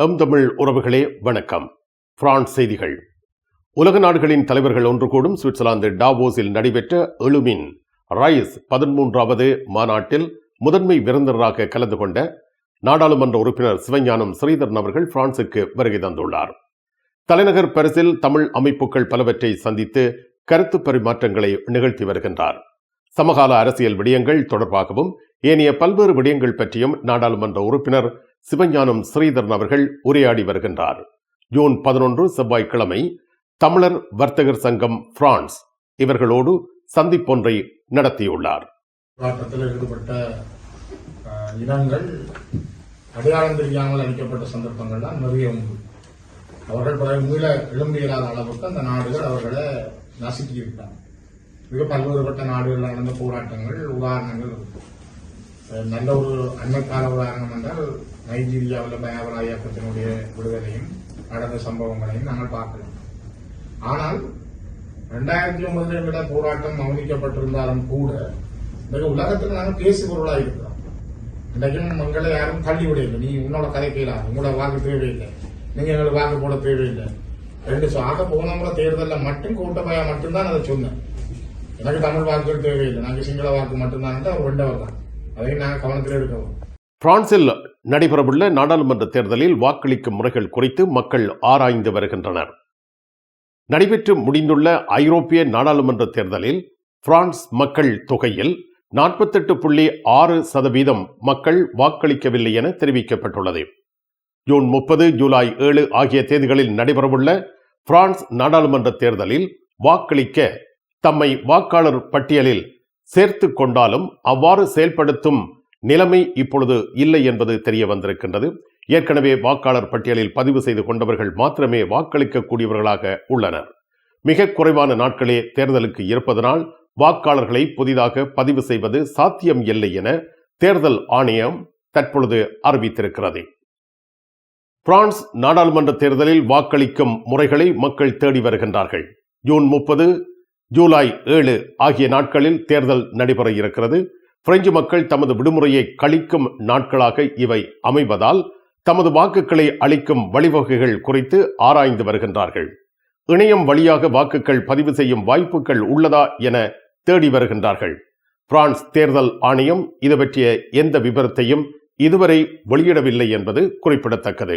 M Tamil உறவுகளே வணக்கம். France செய்திகள். உலக நாடுகளின் தலைவர்கள் ஒன்று கூடும் சுவிட்சர்லாந்து டாவோஸில் நடைபெற்ற எழுமின் ரைஸ் பதிமூன்றாவது மாநாட்டில் முதன்மை விருந்தினராக கலந்து கொண்ட நாடாளுமன்ற உறுப்பினர் சிவஞானம் ஸ்ரீதரன் அவர்கள் பிரான்சுக்கு வருகை தந்துள்ளார். தலைநகர் பரிசில் தமிழ் அமைப்புகள் பலவற்றை சந்தித்து கருத்து பரிமாற்றங்களை நிகழ்த்தி வருகின்றார். சமகால அரசியல் விடயங்கள் தொடர்பாகவும் ஏனைய பல்வேறு விடயங்கள் பற்றியும் நாடாளுமன்ற உறுப்பினர் சிவஞானம் ஸ்ரீதரன் அவர்கள் உரையாடி வருகின்றார். ஜூன் பதினொன்று செவ்வாய்க்கிழமை தமிழர் வர்த்தகர் சங்கம் பிரான்ஸ். இவர்களோடு சந்திப்பொன்றை நடத்தியுள்ளார். போராட்டத்தில் ஈடுபட்ட இனங்கள் அடையாளம் தெரியாமல் அளிக்கப்பட்ட சந்தர்ப்பங்கள் தான் நிறைய உண்டு. அவர்கள் பிறகு மீள எழும்ப இயலாத அளவுக்கு அந்த நாடுகள் அவர்களை நசுக்கி இருக்கிறாங்க மிக பல்வேறுபட்ட நாடுகளில் நடந்த போராட்டங்கள் உதாரணங்கள். நல்ல ஒரு அண்மைக்கால உதாரணம் என்றால் நைஜீரியாவில் பயாவரா இயக்கத்தினுடைய விடுதலையும் நடந்த சம்பவங்களையும் நாங்கள் பார்க்கலாம் ஆனால் ரெண்டாயிரத்தி ஒன்பதுல விட போராட்டம் மௌனிக்கப்பட்டிருந்தாலும் கூட இன்றைக்கு உலகத்தில் நாங்கள் பேசு பொருளாக இருக்கிறோம். இன்றைக்கும் எங்களை யாரும் தள்ளி விடையில்லை நீ உன்னோட கதை கேளாது உங்களோட வாக்கு தேவையில்லை. நீங்க எங்களுக்கு வாக்கு போட தேவையில்லை. ரெண்டு சாக போன முறை தேர்தலில் மட்டும் கூட்டமையா மட்டும்தான் அதை சொன்னேன். எனக்கு தமிழ் வாக்குகள் தேவையில்லை. நாங்கள் சிங்கள வாக்கு மட்டும்தான். அவர் ரெண்டவர் தான். அதையும் நாங்கள் கவனத்தில் எடுக்கவும் பிரான்சில் நடைபெறவுள்ள நாடாளுமன்ற தேர்தலில் வாக்களிக்கும் முறைகள் குறித்து மக்கள் ஆராய்ந்து வருகின்றனர். நடைபெற்று முடிந்துள்ள ஐரோப்பிய நாடாளுமன்ற தேர்தலில் பிரான்ஸ் மக்கள் தொகையில் நாற்பத்தெட்டு புள்ளி ஆறு சதவீதம் மக்கள் வாக்களிக்கவில்லை என தெரிவிக்கப்பட்டுள்ளது. ஜூன் முப்பது ஜூலை ஏழு ஆகிய தேதிகளில் நடைபெறவுள்ள பிரான்ஸ் நாடாளுமன்ற தேர்தலில் வாக்களிக்க தம்மை வாக்காளர் பட்டியலில் சேர்த்து கொண்டாலும் அவ்வாறு செயல்படுத்தும் நிலைமை இப்பொழுது இல்லை என்பது தெரிய வந்திருக்கின்றது. ஏற்கனவே வாக்காளர் பட்டியலில் பதிவு செய்து கொண்டவர்கள் மாத்திரமே வாக்களிக்கக்கூடியவர்களாக உள்ளனர். மிக குறைவான நாட்களே தேர்தலுக்கு இருப்பதனால் வாக்காளர்களை புதிதாக பதிவு செய்வது சாத்தியம் இல்லை என தேர்தல் ஆணையம் தற்பொழுது அறிவித்திருக்கிறது. பிரான்ஸ் நாடாளுமன்ற தேர்தலில் வாக்களிக்கும் முறைகளை மக்கள் தேடி வருகின்றார்கள். ஜூன் முப்பது ஜூலை ஏழு ஆகிய நாட்களில் தேர்தல் நடைபெற இருக்கிறது. பிரெஞ்சு மக்கள் தமது விடுமுறையை கழிக்கும் நாட்களாக இவை அமைவதால் தமது வாக்குகளை அளிக்கும் வழிவகைகள் குறித்து ஆராய்ந்து வருகின்றார்கள். இணையம் வழியாக வாக்குகள் பதிவு செய்யும் வாய்ப்புகள் உள்ளதா என தேடி வருகின்றார்கள். பிரான்ஸ் தேர்தல் ஆணையம் இது பற்றிய எந்த விபரத்தையும் இதுவரை வெளியிடவில்லை என்பது குறிப்பிடத்தக்கது.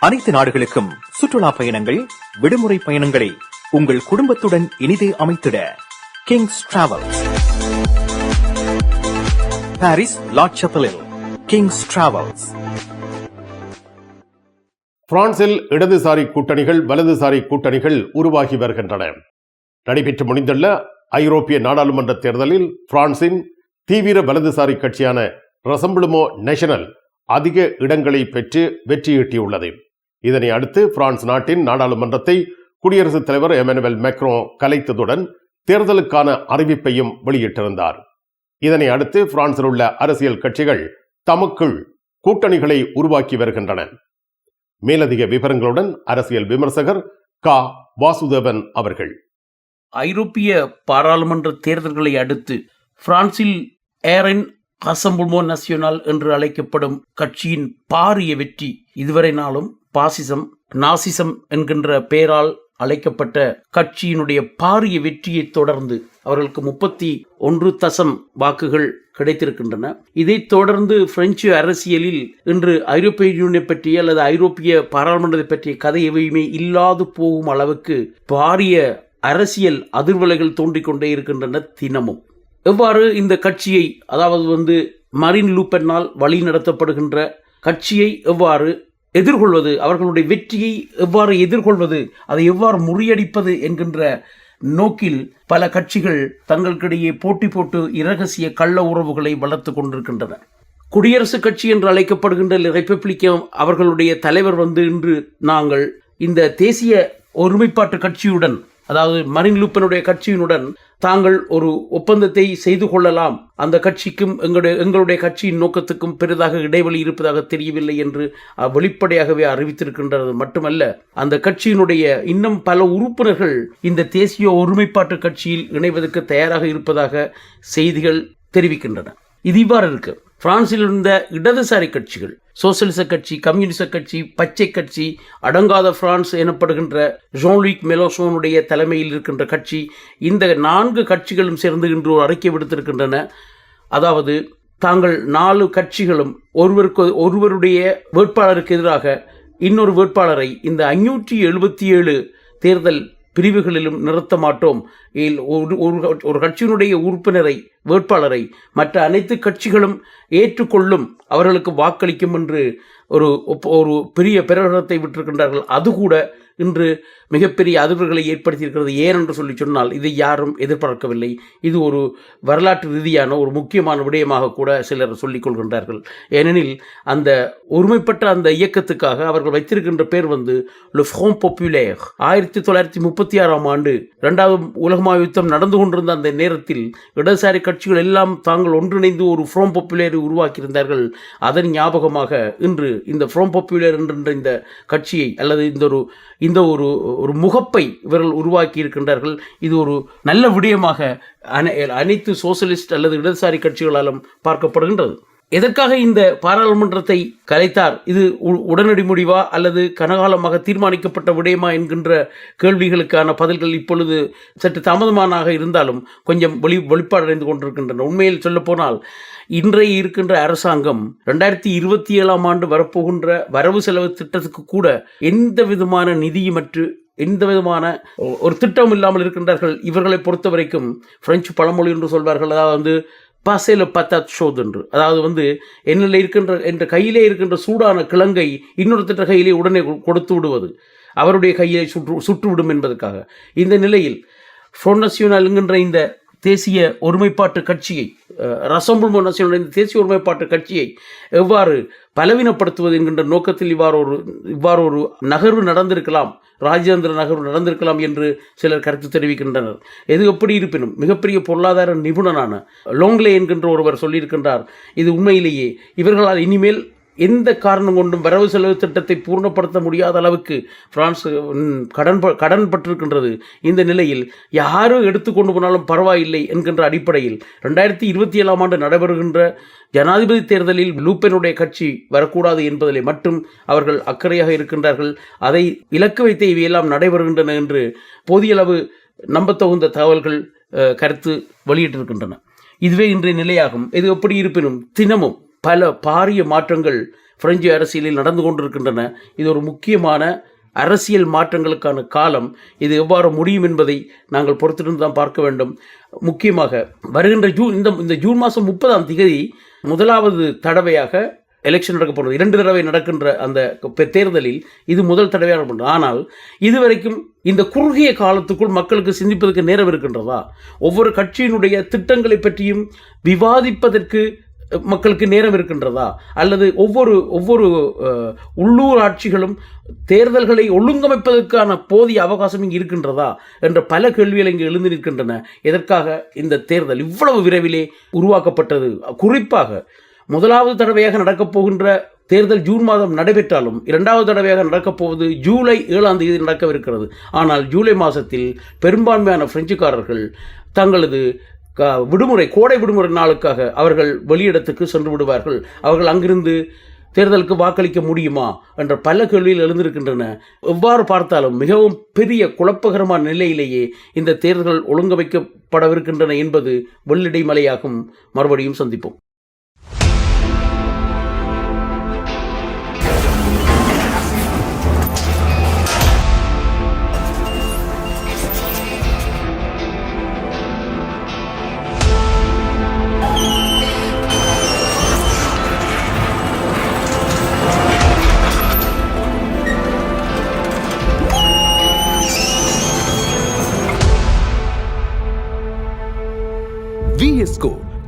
அனைத்து நாடுகளுக்கும் சுற்றுலா பயணங்கள் விடுமுறை பயணங்களை உங்கள் குடும்பத்துடன் இனிதே அமைத்திட கிங்ஸ் டிராவல்ஸ் பாரிஸ் லாட்சப்பலில் கிங்ஸ் டிராவல்ஸ் பிரான்சில் இடதுசாரி கூட்டணிகள் வலதுசாரி கூட்டணிகள் உருவாகி வருகின்றன. நடைபெற்று முடிந்துள்ள ஐரோப்பிய நாடாளுமன்ற தேர்தலில் பிரான்சின் தீவிர வலதுசாரி கட்சியான ரசம்பிளுமோ நேஷனல் அதிக இடங்களை பெற்று வெற்றியீட்டியுள்ளது. இதனை அடுத்து பிரான்ஸ் நாட்டின் நாடாளுமன்றத்தை குடியரசுத் தலைவர் எமனுவல் மேக்ரோ கலைத்ததுடன் தேர்தலுக்கான அறிவிப்பையும் வெளியிட்டிருந்தார். இதனை அடுத்து பிரான்சில் உள்ள அரசியல் கட்சிகள் தமக்குள் கூட்டணிகளை உருவாக்கி வருகின்றன. மேலதிக விவரங்களுடன் அரசியல் விமர்சகர் கா. வாசுதேவன் அவர்கள். ஐரோப்பிய பாராளுமன்ற தேர்தல்களை அடுத்து பிரான்சில் ஏரன் அசம்புல்மோ நசியோனால் என்று அழைக்கப்படும் கட்சியின் பாரிய வெற்றி இதுவரை நாளும் பாசிசம் நாசிசம் என்கின்ற பெயரால் அழைக்கப்பட்ட கட்சியினுடைய பாரிய வெற்றியை தொடர்ந்து அவர்களுக்கு முப்பத்தி ஒன்று தசம் வாக்குகள் கிடைத்திருக்கின்றன. இதைத் தொடர்ந்து பிரெஞ்சு அரசியலில் இன்று ஐரோப்பிய யூனியன் பற்றிய அல்லது ஐரோப்பிய பாராளுமன்றத்தை பற்றிய கதை எவையுமே இல்லாது போகும் அளவுக்கு பாரிய அரசியல் அதிர்வலைகள் தோன்றிக்கொண்டே இருக்கின்றன தினமும். எவ்வாறு இந்த கட்சியை அதாவது வந்து மரின் லூப்பென்னால் வழி நடத்தப்படுகின்ற கட்சியை எவ்வாறு எதிர்கொள்வது அவர்களுடைய வெற்றியை எவ்வாறு எதிர்கொள்வது அதை எவ்வாறு முறியடிப்பது என்கின்ற நோக்கில் பல கட்சிகள் தங்களுக்கிடையே போட்டி போட்டு இரகசிய கள்ள உறவுகளை வளர்த்து கொண்டிருக்கின்றன. குடியரசுக் கட்சி என்று அழைக்கப்படுகின்ற ரிப்பப்ளிக்கம் அவர்களுடைய தலைவர் வந்து இன்று நாங்கள் இந்த தேசிய ஒருமைப்பாட்டு கட்சியுடன் அதாவது மரின் லூப்பனுடைய கட்சியினுடன் தாங்கள் ஒரு ஒப்பந்தத்தை செய்து கொள்ளலாம். அந்த கட்சிக்கும் எங்களுடைய எங்களுடைய கட்சியின் நோக்கத்துக்கும் பெரிதாக இடைவெளி இருப்பதாக தெரியவில்லை என்று வெளிப்படையாகவே அறிவித்திருக்கின்றது. மட்டுமல்ல அந்த கட்சியினுடைய இன்னும் பல உறுப்பினர்கள் இந்த தேசிய ஒருமைப்பாட்டு கட்சியில் இணைவதற்கு தயாராக இருப்பதாக செய்திகள் தெரிவிக்கின்றன. இது இவ்வாறு இருக்குது பிரான்சில் இருந்த இடதுசாரி கட்சிகள் சோசியலிச கட்சி கம்யூனிச கட்சி பச்சை கட்சி அடங்காத பிரான்ஸ் எனப்படுகின்ற ஜோன்லிக் மெலோசோனுடைய தலைமையில் இருக்கின்ற கட்சி இந்த நான்கு கட்சிகளும் சேர்ந்து இன்று ஒரு அறிக்கை விடுத்திருக்கின்றன. அதாவது தாங்கள் நாலு கட்சிகளும் ஒருவருக்கு ஒருவருடைய வேட்பாளருக்கு எதிராக இன்னொரு வேட்பாளரை இந்த ஐநூற்றி எழுபத்தி ஏழு தேர்தல் பிரிவுகளிலும் நிறுத்த மாட்டோம். இல் ஒரு ஒரு ஒரு கட்சியினுடைய உறுப்பினரை வேட்பாளரை மற்ற அனைத்து கட்சிகளும் ஏற்றுக்கொள்ளும் அவர்களுக்கு வாக்களிக்கும் என்று ஒரு ஒரு பெரிய பிரகடனத்தை விட்டிருக்கின்றார்கள். அது கூட இன்று மிகப்பெரிய அதிர்வுகளை ஏற்படுத்தியிருக்கிறது ஏன் என்று சொல்லி சொன்னால் இதை யாரும் எதிர்பார்க்கவில்லை. இது ஒரு வரலாற்று ரீதியான ஒரு முக்கியமான விடயமாக கூட சிலர் சொல்லிக் கொள்கின்றார்கள். ஏனெனில் அந்த ஒருமைப்பட்ட அந்த இயக்கத்துக்காக அவர்கள் வைத்திருக்கின்ற பேர் வந்து லுஃபோம் பொப்புலேர் ஆயிரத்தி தொள்ளாயிரத்தி முப்பத்தி ஆறாம் ஆண்டு இரண்டாவது உலகமா யுத்தம் நடந்து கொண்டிருந்த அந்த நேரத்தில் இடதுசாரி கட்சிகள் எல்லாம் தாங்கள் ஒன்றிணைந்து ஒரு ஃப்ரோம் பொப்புலேரை உருவாக்கியிருந்தார்கள். அதன் ஞாபகமாக இன்று இந்த ஃப்ரோம் பொப்புலேர் என்ற இந்த கட்சியை அல்லது இந்த ஒரு இந்த ஒரு ஒரு முகப்பை இவர்கள் உருவாக்கி இருக்கின்றார்கள். இது ஒரு நல்ல விடயமாக அனை- அனைத்து சோசியலிஸ்ட் அல்லது இடதுசாரி கட்சிகளாலும் பார்க்கப்படுகின்றது. எதற்காக இந்த பாராளுமன்றத்தை கலைத்தார்? இது உ- உடனடி முடிவா? அல்லது கனகாலமாக தீர்மானிக்கப்பட்ட விடயமா? என்கின்ற கேள்விகளுக்கான பதில்கள் இப்பொழுது சற்று தாமதமானாக இருந்தாலும் கொஞ்சம் வெளி வெளிப்பாடடைந்து கொண்டிருக்கின்றன. உண்மையில் சொல்லப்போனால் இன்றைய இருக்கின்ற அரசாங்கம் ரெண்டாயிரத்தி இருபத்தி ஏழாம் ஆண்டு வரப்போகின்ற வரவு செலவு திட்டத்துக்கு கூட எந்த விதமான நிதியுமற்று எந்த விதமான ஒரு திட்டம் இல்லாமல் இருக்கின்றார்கள். இவர்களை பொறுத்த வரைக்கும் பிரெஞ்சு பழமொழி என்று சொல்வார்கள். அதாவது வந்து பாசேல பார்த்தா ஷோத் என்று. அதாவது வந்து என்னில் இருக்கின்ற என்ற கையிலே இருக்கின்ற சூடான கிழங்கை திட்ட கையிலே உடனே கொ- கொடுத்து விடுவது. அவருடைய கையை சுற்று சுற்றுவிடும் என்பதற்காக. இந்த நிலையில் ஃப்ரோன் என்கின்ற இந்த தேசிய ஒருமைப்பாட்டு கட்சியை ரசம்புல்மோ நசியோனல் இந்த தேசிய ஒருமைப்பாட்டு கட்சியை எவ்வாறு பலவீனப்படுத்துவது என்கின்ற நோக்கத்தில் இவ்வாறு ஒரு இவ்வாறு ஒரு நகர்வு நடந்திருக்கலாம் ராஜேந்திர நகர்வு நடந்திருக்கலாம் என்று சிலர் கருத்து தெரிவிக்கின்றனர். எது எப்படி இருப்பினும் மிகப்பெரிய பொருளாதார நிபுணனான லோங்லே என்கின்ற ஒருவர் சொல்லியிருக்கின்றார் இது உண்மையிலேயே இவர்களால் இனிமேல் எந்த காரணம் கொண்டும் வரவு செலவு திட்டத்தை பூர்ணப்படுத்த முடியாத அளவுக்கு பிரான்ஸ் கடன் ப- கடன் பட்டிருக்கின்றது. இந்த நிலையில் யாரும் எடுத்துக்கொண்டு போனாலும் பரவாயில்லை என்கின்ற அடிப்படையில் ரெண்டாயிரத்தி இருபத்தி ஏழாம் ஆண்டு நடைபெறுகின்ற ஜனாதிபதி தேர்தலில் லூப்பெனுடைய கட்சி வரக்கூடாது என்பதிலே மட்டும் அவர்கள் அக்கறையாக இருக்கின்றார்கள். அதை இலக்கு வைத்து இவையெல்லாம் நடைபெறுகின்றன என்று போதியளவு நம்பத்தகுந்த தகவல்கள் கருத்து வெளியிட்டிருக்கின்றன. இதுவே இன்றைய நிலையாகும். இது எப்படி இருப்பினும் தினமும் பல பாரிய மாற்றங்கள் பிரெஞ்சு அரசியலில் நடந்து கொண்டிருக்கின்றன. இது ஒரு முக்கியமான அரசியல் மாற்றங்களுக்கான காலம். இது எவ்வாறு முடியும் என்பதை நாங்கள் பொறுத்திருந்து தான் பார்க்க வேண்டும். முக்கியமாக வருகின்ற ஜூன் இந்த இந்த ஜூன் மாதம் முப்பதாம் திகதி முதலாவது தடவையாக எலெக்ஷன் நடக்க போகிறது. இரண்டு தடவை நடக்கின்ற அந்த தேர்தலில் இது முதல் தடவையாக பண்ணுறது ஆனால் இதுவரைக்கும் இந்த குறுகிய காலத்துக்குள் மக்களுக்கு சிந்திப்பதற்கு நேரம் இருக்கின்றதா? ஒவ்வொரு கட்சியினுடைய திட்டங்களை பற்றியும் விவாதிப்பதற்கு மக்களுக்கு நேரம் இருக்கின்றதா? அல்லது ஒவ்வொரு ஒவ்வொரு உள்ளூராட்சிகளும் உள்ளூர் ஆட்சிகளும் தேர்தல்களை ஒழுங்கமைப்பதற்கான போதிய அவகாசம் இங்கு இருக்கின்றதா? என்ற பல கேள்விகள் இங்கு எழுந்து நிற்கின்றன. எதற்காக இந்த தேர்தல் இவ்வளவு விரைவிலே உருவாக்கப்பட்டது? குறிப்பாக முதலாவது தடவையாக நடக்கப் போகின்ற தேர்தல் ஜூன் மாதம் நடைபெற்றாலும் இரண்டாவது தடவையாக நடக்கப் போவது ஜூலை ஏழாம் தேதி நடக்கவிருக்கிறது. ஆனால் ஜூலை மாதத்தில் பெரும்பான்மையான பிரெஞ்சுக்காரர்கள் தங்களது விடுமுறை கோடை விடுமுறை நாளுக்காக அவர்கள் வெளியிடத்துக்கு சென்று விடுவார்கள். அவர்கள் அங்கிருந்து தேர்தலுக்கு வாக்களிக்க முடியுமா என்ற பல கேள்வியில் எழுந்திருக்கின்றன. எவ்வாறு பார்த்தாலும் மிகவும் பெரிய குழப்பகரமான நிலையிலேயே இந்த தேர்தல்கள் ஒழுங்கமைக்கப்படவிருக்கின்றன என்பது வெள்ளிடை மலையாகும் மறுபடியும் சந்திப்போம்.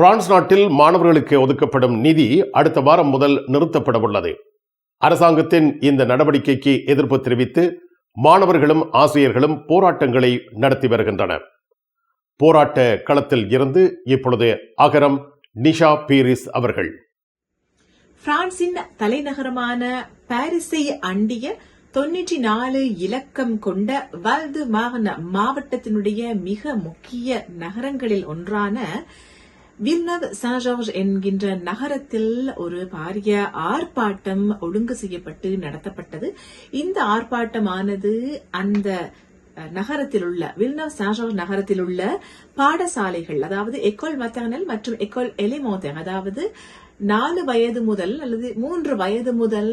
பிரான்ஸ் நாட்டில் மாணவர்களுக்கு ஒதுக்கப்படும் நிதி அடுத்த வாரம் முதல் நிறுத்தப்பட உள்ளது. அரசாங்கத்தின் இந்த நடவடிக்கைக்கு எதிர்ப்பு தெரிவித்து மாணவர்களும் ஆசிரியர்களும் போராட்டங்களை நடத்தி வருகின்றனர். போராட்ட களத்தில் இருந்து இப்பொழுது அகரம் நிஷா பீரிஸ் அவர்கள். பிரான்சின் தலைநகரமான பாரிஸை அண்டிய தொன்னூற்றி நாலு இலக்கம் கொண்ட வல்து மாகாண மாவட்டத்தினுடைய மிக முக்கிய நகரங்களில் ஒன்றான வில்னவ் சாஜார்ஜ் என்கின்ற நகரத்தில் ஒரு பாரிய ஆர்ப்பாட்டம் ஒழுங்கு செய்யப்பட்டு நடத்தப்பட்டது. இந்த ஆர்ப்பாட்டமானது அந்த நகரத்தில் உள்ள வில்னவ் சாஜார் நகரத்தில் உள்ள பாடசாலைகள் அதாவது எக்கோல் மத்தகனல் மற்றும் எக்கோல் எலிமோதன் அதாவது நாலு வயது முதல் அல்லது மூன்று வயது முதல்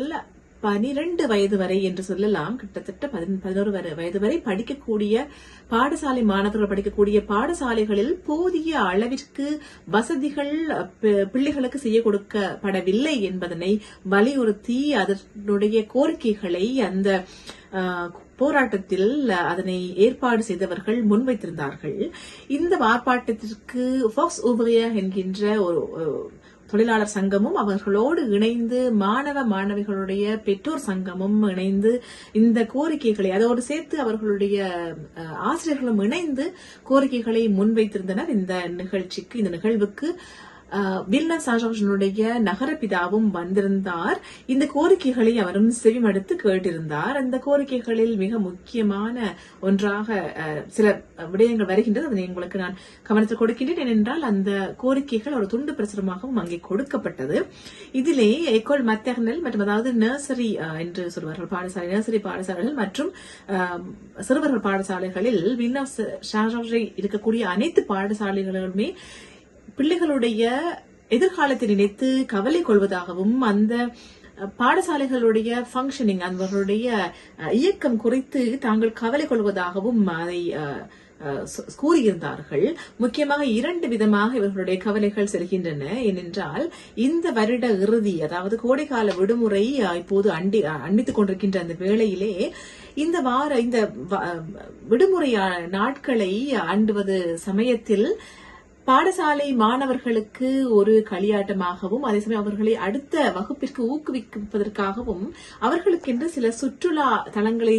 பனிரெண்டு வயது வரை என்று சொல்லலாம். கிட்டத்தட்ட பதினோரு வரை- வயது வரை படிக்கக்கூடிய பாடசாலை மாணவர்கள் படிக்கக்கூடிய பாடசாலைகளில் போதிய அளவிற்கு வசதிகள் பி- பிள்ளைகளுக்கு செய்ய கொடுக்கப்படவில்லை என்பதனை வலியுறுத்தி அதனுடைய கோரிக்கைகளை அந்த போராட்டத்தில் அதனை ஏற்பாடு செய்தவர்கள் முன்வைத்திருந்தார்கள். இந்த ஆர்ப்பாட்டத்திற்கு ஃபாக்ஸ் ஊபரியா என்கின்ற ஒரு தொழிலாளர் சங்கமும் அவர்களோடு இணைந்து மாணவ மாணவிகளுடைய பெற்றோர் சங்கமும் இணைந்து இந்த கோரிக்கைகளை அதோடு சேர்த்து அவர்களுடைய ஆசிரியர்களும் இணைந்து கோரிக்கைகளை முன்வைத்திருந்தனர். இந்த நிகழ்ச்சிக்கு இந்த நிகழ்வுக்கு அஹ், வில்னா சாஜனுடைய நகரபிதாவும் வந்திருந்தார். இந்த கோரிக்கைகளை அவரும் செவிமடுத்து கேட்டிருந்தார். அந்த கோரிக்கைகளில் மிக முக்கியமான ஒன்றாக சில விடயங்கள் வருகின்றது. அதனை உங்களுக்கு நான் கவனத்தில் கொடுக்கின்றேன். ஏனென்றால் அந்த கோரிக்கைகள் ஒரு துண்டு பிரசுரமாகவும் அங்கே கொடுக்கப்பட்டது. இதிலே எக்கோல் மத்தகனல் மற்றும் அதாவது நர்சரி என்று சொல்வார்கள். பாடசாலை நர்சரி பாடசாலைகள் மற்றும் சிறுவர்கள் பாடசாலைகளில் வின்னா ஷாஜை இருக்கக்கூடிய அனைத்து பாடசாலைகளுமே பிள்ளைகளுடைய எதிர்காலத்தை நினைத்து கவலை கொள்வதாகவும் அந்த பாடசாலைகளுடைய ஃபங்க்ஷனிங் அவர்களுடைய இயக்கம் குறித்து தாங்கள் கவலை கொள்வதாகவும் அதை கூறியிருந்தார்கள். முக்கியமாக இரண்டு விதமாக இவர்களுடைய கவலைகள் செல்கின்றன. ஏனென்றால் இந்த வருட இறுதி அதாவது கோடைக்கால விடுமுறை இப்போது அண்டி அண்டித்துக் கொண்டிருக்கின்ற அந்த வேளையிலே இந்த வார இந்த வ- விடுமுறை நாட்களை அண்டுவது சமயத்தில் பாடசாலை மாணவர்களுக்கு ஒரு களியாட்டமாகவும் அதே சமயம் அவர்களை அடுத்த வகுப்பிற்கு ஊக்குவிப்பதற்காகவும் அவர்களுக்கென்று சில சுற்றுலா தலங்களை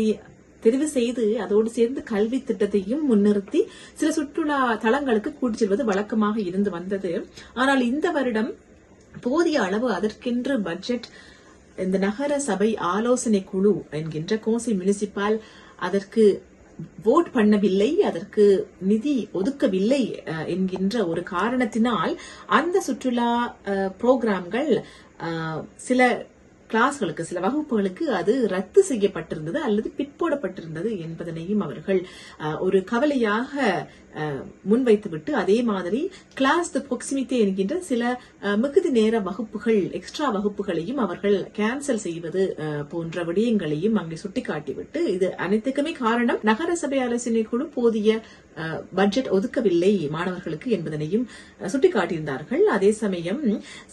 தெரிவு செய்து அதோடு சேர்ந்து கல்வி திட்டத்தையும் முன்னிறுத்தி சில சுற்றுலா தலங்களுக்கு கூட்டிச் செல்வது வழக்கமாக இருந்து வந்தது. ஆனால் இந்த வருடம் போதிய அளவு அதற்கென்று பட்ஜெட் இந்த நகர சபை ஆலோசனை குழு என்கின்ற கோசி முனிசிபால் அதற்கு வோட் பண்ணவில்லை அதற்கு நிதி ஒதுக்கவில்லை என்கின்ற ஒரு காரணத்தினால் அந்த சுற்றுலா புரோகிராம்கள் சில கிளாஸ்களுக்கு சில வகுப்புகளுக்கு அது ரத்து செய்யப்பட்டிருந்தது அல்லது பிற்போடப்பட்டிருந்தது என்பதனையும் அவர்கள் ஒரு கவலையாக முன்வைத்துவிட்டு அதே மாதிரி கிளாஸ் த ப்ராக்சிமிட்டி என்கின்ற சில மிகுதி நேர வகுப்புகள் எக்ஸ்ட்ரா வகுப்புகளையும் அவர்கள் கேன்சல் செய்வது போன்ற விடயங்களையும் அங்கே சுட்டிக்காட்டிவிட்டு இது அனைத்துக்குமே காரணம் நகர சபை ஆலோசனை குழு போதிய பட்ஜெட் ஒதுக்கவில்லை மாணவர்களுக்கு என்பதனையும் சுட்டிக்காட்டியிருந்தார்கள். அதே சமயம்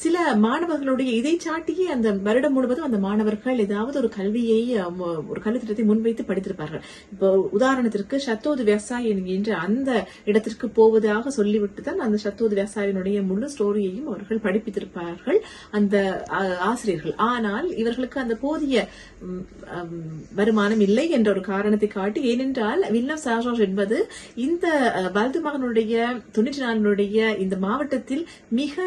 சில மாணவர்களுடைய இதை சாட்டியே அந்த வருடம் முழுவதும் அந்த மாணவர்கள் ஏதாவது ஒரு கல்வியை ஒரு கல்வி திட்டத்தை முன்வைத்து படித்திருப்பார்கள். இப்போ உதாரணத்திற்கு சத்தோது விவசாயி என்கின்ற அந்த இடத்திற்கு போவதாக சொல்லிவிட்டு தான் அந்த சத்தோது விவசாயினுடைய முழு ஸ்டோரியையும் அவர்கள் படிப்பித்திருப்பார்கள் அந்த ஆசிரியர்கள். ஆனால் இவர்களுக்கு அந்த போதிய வருமானம் இல்லை என்ற ஒரு காரணத்தை காட்டி ஏனென்றால் வில்லம் சாஜார்ஜ் என்பது இந்த அஹ், வலது மகனுடைய தொண்ணூற்றி இந்த மாவட்டத்தில் மிக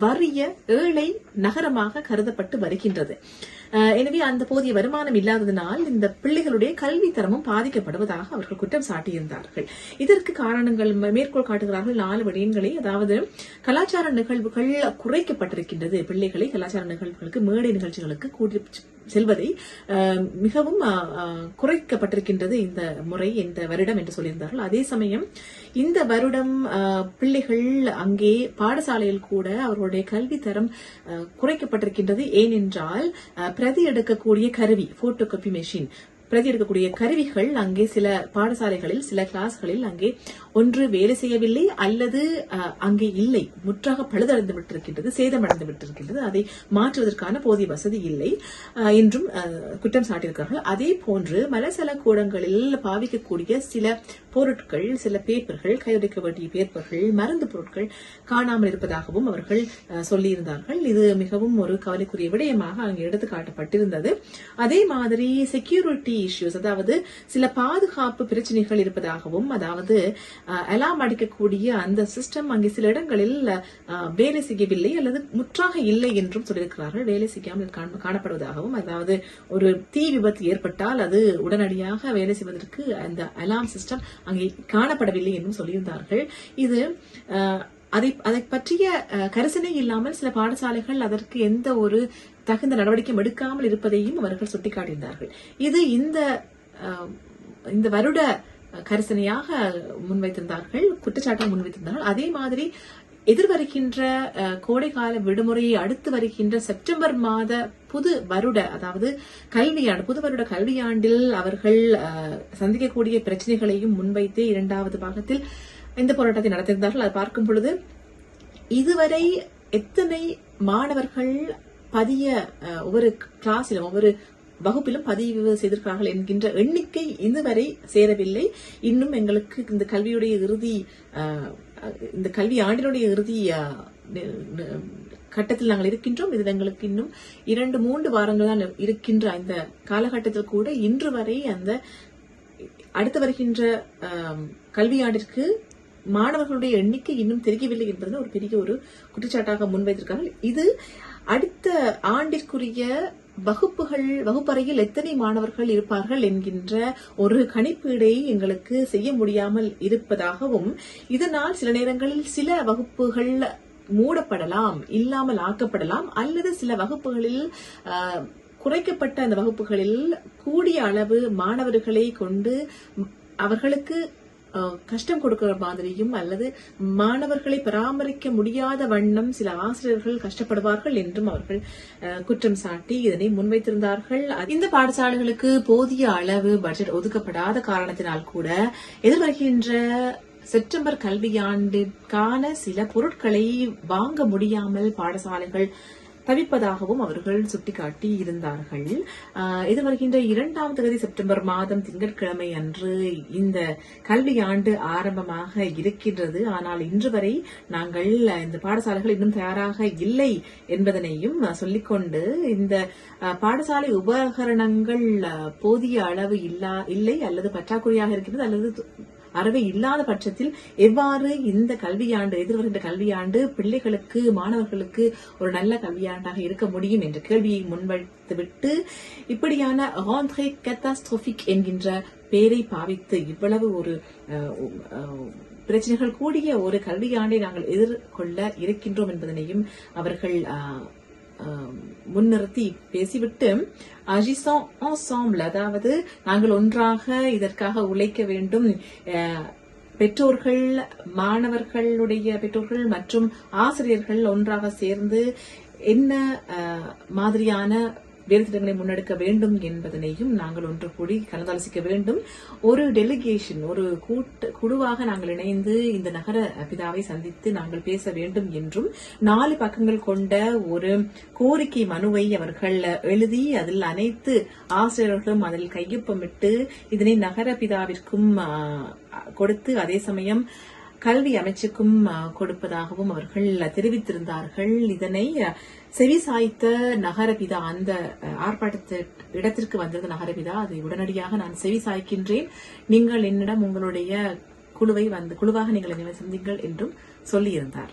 வறிய ஏழை நகரமாக கருதப்பட்டு வருகின்றது. எனவே அந்த போதிய வருமானம் இல்லாததினால் இந்த பிள்ளைகளுடைய கல்வி தரமும் பாதிக்கப்படுவதாக அவர்கள் குற்றம் சாட்டியிருந்தார்கள். இதற்கு காரணங்கள் மேற்கோள் காட்டுகிறார்கள். நாலு விடயங்களை அதாவது கலாச்சார நிகழ்வுகள் குறைக்கப்பட்டிருக்கின்றது. பிள்ளைகளை கலாச்சார நிகழ்வுகளுக்கு மேடை நிகழ்ச்சிகளுக்கு கூட்டி செல்வதை மிகவும் குறைக்கப்பட்டிருக்கின்றது இந்த முறை இந்த வருடம் என்று சொல்லியிருந்தார்கள். அதே சமயம் இந்த வருடம் பிள்ளைகள் அங்கே பாடசாலையில் கூட அவர்களுடைய கல்வி தரம் குறைக்கப்பட்டிருக்கின்றது. ஏனென்றால் பிரதி எடுக்கக்கூடிய கருவி போட்டோ காப்பி மெஷின் பிரதி எடுக்கக்கூடிய கருவிகள் அங்கே சில பாடசாலைகளில் சில கிளாஸ்களில் அங்கே ஒன்று வேலை செய்யவில்லை அல்லது அங்கே இல்லை. முற்றாக பழுதடைந்து விட்டிருக்கின்றது சேதமடைந்து விட்டிருக்கின்றது. அதை மாற்றுவதற்கான போதிய வசதி இல்லை. என்றும் குற்றம் சாட்டியிருக்கிறார்கள். அதே போன்று மலசல கூடங்களில் பாவிக்கக்கூடிய சில பொருட்கள் சில பேப்பர்கள் கையொடைக்க வேண்டிய பேப்பர்கள் மருந்து பொருட்கள் காணாமல் இருப்பதாகவும் அவர்கள் சொல்லியிருந்தார்கள். இது மிகவும் ஒரு கவலைக்குரிய விடயமாக அங்கே எடுத்து காட்டப்பட்டிருந்தது அதே மாதிரி செக்யூரிட்டி இஷ்யூஸ் அதாவது சில பாதுகாப்பு பிரச்சனைகள் இருப்பதாகவும் அதாவது அலாம் அடிக்கக்கூடிய அந்த சிஸ்டம் அங்கே சில இடங்களில் வேலை செய்யவில்லை அல்லது முற்றாக இல்லை என்றும் சொல்லியிருக்கிறார்கள். வேலை செய்யாமல் காண- காணப்படுவதாகவும் அதாவது ஒரு தீ விபத்து ஏற்பட்டால் அது உடனடியாக வேலை செய்வதற்கு அந்த அலாம் சிஸ்டம் அங்கே காணப்படவில்லை என்றும் சொல்லியிருந்தார்கள். இது அதை அதை பற்றிய கரிசனை இல்லாமல் சில பாடசாலைகள் அதற்கு எந்த ஒரு தகுந்த நடவடிக்கை எடுக்காமல் இருப்பதையும் அவர்கள் சுட்டிக்காட்டியிருந்தார்கள். இது இந்த இந்த வருட கரிசனையாக முன்வைத்திருந்தார்கள் குற்றச்சாட்டாக முன்வைத்திருந்தார்கள். அதே மாதிரி எதிர்வருகின்ற கோடைகால விடுமுறையை அடுத்து வருகின்ற செப்டம்பர் மாத புது வருட அதாவது கல்வியாண்டு புது வருட கல்வியாண்டில் அவர்கள் சந்திக்கக்கூடிய பிரச்சனைகளையும் முன்வைத்து இரண்டாவது பாகத்தில் இந்த போராட்டத்தை நடத்தியிருந்தார்கள். அதை பார்க்கும் பொழுது இதுவரை எத்தனை மாணவர்கள் பதிய ஒவ்வொரு கிளாஸிலும் ஒவ்வொரு வகுப்பிலும் பதிவு செய்திருக்கிறார்கள் என்கின்ற எண்ணிக்கை இதுவரை சேரவில்லை. இன்னும் எங்களுக்கு இந்த கல்வியுடைய இறுதி இந்த கல்வி ஆண்டினுடைய இறுதி கட்டத்தில் நாங்கள் இருக்கின்றோம். இதில் எங்களுக்கு இன்னும் இரண்டு மூன்று வாரங்கள் தான் இருக்கின்ற அந்த காலகட்டத்தில் கூட இன்று வரை அந்த அடுத்து வருகின்ற கல்வியாண்டிற்கு மாணவர்களுடைய எண்ணிக்கை இன்னும் தெரியவில்லை என்பது ஒரு பெரிய ஒரு குற்றச்சாட்டாக முன்வைத்திருக்காங்க இது அடுத்த ஆண்டிற்குரிய வகுப்புகள் வகுப்பறையில் எத்தனை மாணவர்கள் இருப்பார்கள் என்கின்ற ஒரு கணிப்பீடை எங்களுக்கு செய்ய முடியாமல் இருப்பதாகவும் இதனால் சில நேரங்களில் சில வகுப்புகள் மூடப்படலாம் இல்லாமல் ஆக்கப்படலாம் அல்லது சில வகுப்புகளில் குறைக்கப்பட்ட அந்த வகுப்புகளில் கூடிய அளவு மாணவர்களை கொண்டு அவர்களுக்கு கஷ்டம் கொடுக்கிற மாதிரியும் அல்லது மாணவர்களை பராமரிக்க முடியாத வண்ணம் சில ஆசிரியர்கள் கஷ்டப்படுவார்கள் என்றும் அவர்கள் குற்றம் சாட்டி இதனை முன்வைத்திருந்தார்கள். இந்த பாடசாலைகளுக்கு போதிய அளவு பட்ஜெட் ஒதுக்கப்படாத காரணத்தினால் கூட எதிர்வருகின்ற செப்டம்பர் கல்வியாண்டிற்கான சில பொருட்களை வாங்க முடியாமல் பாடசாலைகள் தவிப்பதாகவும் அவர்கள் சுட்டிக்காட்டி இருந்தார்கள். இது வருகின்ற இரண்டாம் தேதி செப்டம்பர் மாதம் திங்கட்கிழமை அன்று இந்த கல்வியாண்டு ஆரம்பமாக இருக்கின்றது. ஆனால் இன்று வரை நாங்கள் இந்த பாடசாலைகள் இன்னும் தயாராக இல்லை என்பதனையும் சொல்லிக்கொண்டு இந்த பாடசாலை உபகரணங்கள் போதிய அளவு இல்லா இல்லை அல்லது பற்றாக்குறையாக இருக்கின்றது அல்லது அறவே இல்லாத பட்சத்தில் எவ்வாறு இந்த கல்வியாண்டு எதிர்வருகின்ற கல்வியாண்டு பிள்ளைகளுக்கு மாணவர்களுக்கு ஒரு நல்ல கல்வியாண்டாக இருக்க முடியும் என்ற கேள்வியை முன்வைத்துவிட்டு இப்படியான ராந்த்ரே கேட்டாஸ்ட்ரோபிக் என்கின்ற பெயரை பாவித்து இவ்வளவு ஒரு பிரச்சனைகள் கூடிய ஒரு கல்வியாண்டை நாங்கள் எதிர்கொள்ள இருக்கின்றோம் என்பதனையும் அவர்கள் முன்னிறுத்தி பேசிவிட்டு அஜிசோம் ஆசாம்ல அதாவது நாங்கள் ஒன்றாக இதற்காக உழைக்க வேண்டும். பெற்றோர்கள் மாணவர்களுடைய பெற்றோர்கள் மற்றும் ஆசிரியர்கள் ஒன்றாக சேர்ந்து என்ன மாதிரியான வேறு திட்டங்களை முன்னெடுக்க வேண்டும் என்பதனையும் நாங்கள் ஒன்று கூடி கலந்தாலோசிக்க வேண்டும். ஒரு டெலிகேஷன் ஒரு கூட்டு குழுவாக நாங்கள் இணைந்து இந்த நகர பிதாவை சந்தித்து நாங்கள் பேச வேண்டும் என்றும் நாலு பக்கங்கள் கொண்ட ஒரு கோரிக்கை மனுவை அவர்கள் எழுதி அதில் அனைத்து ஆசிரியர்களும் அதில் கையொப்பமிட்டு இதனை நகர பிதாவிற்கும் கொடுத்து அதே சமயம் கல்வி அமைச்சுக்கும் கொடுப்பதாகவும் அவர்கள் தெரிவித்திருந்தார்கள். இதனை செவி செவிசாய்த்த நகரபிதா அந்த ஆ, ஆர்ப்பாட்டத்து இடத்திற்கு வந்தது நகரபிதா அதை உடனடியாக நான் செவி சாய்க்கின்றேன். நீங்கள் என்னிடம் உங்களுடைய குழுவை வந்து குழுவாக நீங்கள் என்னை சந்திங்கள் என்றும் சொல்லியிருந்தார்.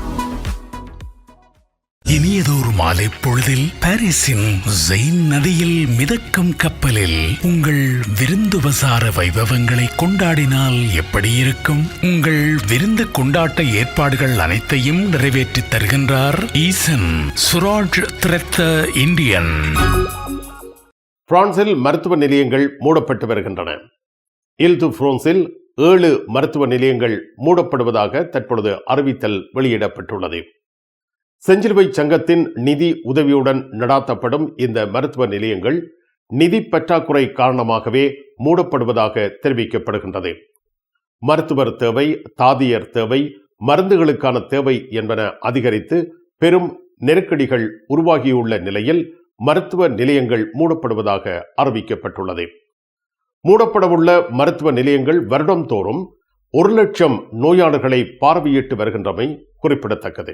இனியதொரு மாலை பொழுதில் பாரிஸின் ஜெயின் நதியில் மிதக்கும் கப்பலில் உங்கள் விருந்துபசார வைபவங்களை கொண்டாடினால் எப்படி இருக்கும்? உங்கள் விருந்து கொண்டாட்ட ஏற்பாடுகள் அனைத்தையும் நிறைவேற்றி தருகின்றார் ஈசன் சுராஜ் திரத்த இந்தியன். பிரான்சில் மருத்துவ நிலையங்கள் மூடப்பட்டு வருகின்றன. இல்து பிரான்சில் ஏழு மருத்துவ நிலையங்கள் மூடப்படுவதாக தற்பொழுது அறிவித்தல் வெளியிடப்பட்டுள்ளது. செஞ்சிலுவை சங்கத்தின் நிதி உதவியுடன் நடாத்தப்படும் இந்த மருத்துவ நிலையங்கள் நிதி பற்றாக்குறை காரணமாகவே மூடப்படுவதாக தெரிவிக்கப்படுகின்றது. மருத்துவர் தேவை தாதியர் தேவை மருந்துகளுக்கான தேவை என்பன அதிகரித்து பெரும் நெருக்கடிகள் உருவாகியுள்ள நிலையில் மருத்துவ நிலையங்கள் மூடப்படுவதாக அறிவிக்கப்பட்டுள்ளது. மூடப்படவுள்ள மருத்துவ நிலையங்கள் வருடந்தோறும் ஒரு லட்சம் நோயாளர்களை பார்வையிட்டு வருகின்றமை குறிப்பிடத்தக்கது.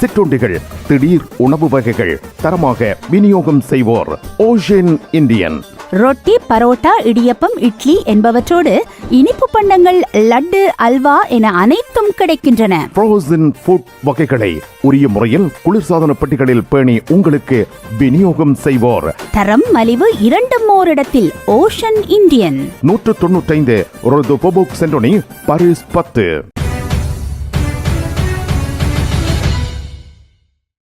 சிற்றுண்டிகள் திடீர் உணவு வகைகள் தரமாக விநியோகம் செய்வோர். ஓஷன் இந்தியன் ரொட்டி பரோட்டா இடியப்பம் இட்லி என்பவற்றோடு இனிப்பு பண்டங்கள் லட்டு அல்வா என அனைத்தும் கிடைக்கின்றன. ஃப்ரோசன் ஃபுட் வகைகளை உரிய முறையில் குளிர்சாதன பெட்டிகளில் பேணி உங்களுக்கு விநியோகம் செய்வோர். தரம் மலிவு இரண்டும் ஓரிடத்தில். ஓஷன் இந்தியன் நூற்று தொண்ணூற்றைந்து சென்டோனி பாரிஸ் பத்து.